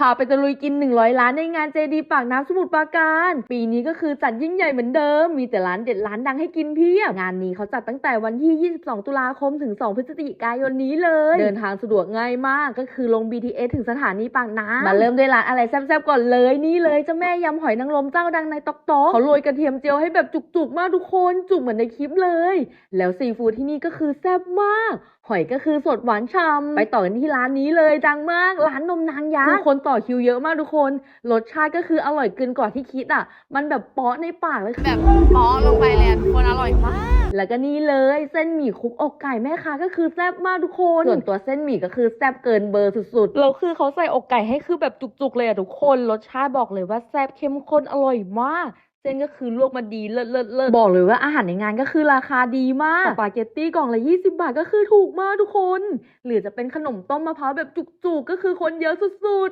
พาไปตะลุยกิน 100ล้านในงานเจดีปากน้ำสมุทรปราการ ปีนี้ก็คือจัดยิ่งใหญ่เหมือนเดิม มีแต่ร้านเด็ดร้านดังให้กินเพียบ งานนี้เขาจัดตั้งแต่วันที่ 22 ตุลาคมถึง 2 พฤศจิกายนนี้เลย เดินทางสะดวกง่ายมาก ก็คือลง BTS ถึงสถานีปากน้ำมาเริ่มด้วยร้านอะไรแซ่บๆก่อนเลยนี่เลยเจ้าแม่ยำหอยนางรมเจ้าดังในตอกตอกเขาโรยกระเทียมเจียวให้แบบจุกๆมากทุกคนจุกเหมือนในคลิปเลย แล้วซีฟู้ดที่นี่ก็คือแซ่บมาก หอยก็คือสดหวานฉ่ำไปต่อกันที่ร้านนี้เลยดังมาก ร้านนมนางยักษ์คือคนต่อคิวเยอะมากทุกคน รสชาติก็คืออร่อยเกินกว่าที่คิดอะ มันแบบเปาะในปากเลยคือแบบป๊อลงไปเลยอะทุกคนอร่อยมาก แล้วก็นี่เลยเส้นหมี่คลุกอกไก่แม่ค้าก็คือแซ่บมากทุกคน ส่วนตัวเส้นหมี่ก็คือแซ่บเกินเบอร์สุดๆแล้วคือเขาใส่อกไก่ให้คือแบบจุกๆเลยอะทุกคน รสชาติบอกเลยว่าแซ่บเข้มข้นอร่อยมาก เส้นก็คือลวกมาดีเลิศเลิศเลิศบอกเลยว่าอาหารในงานก็คือราคาดีมากสปาเกตตี้กล่องละ 20 บาทก็คือถูกมากทุกคน หรือจะเป็นขนมต้มมะพร้าวแบบจุกๆ ก็คือคนเยอะสุด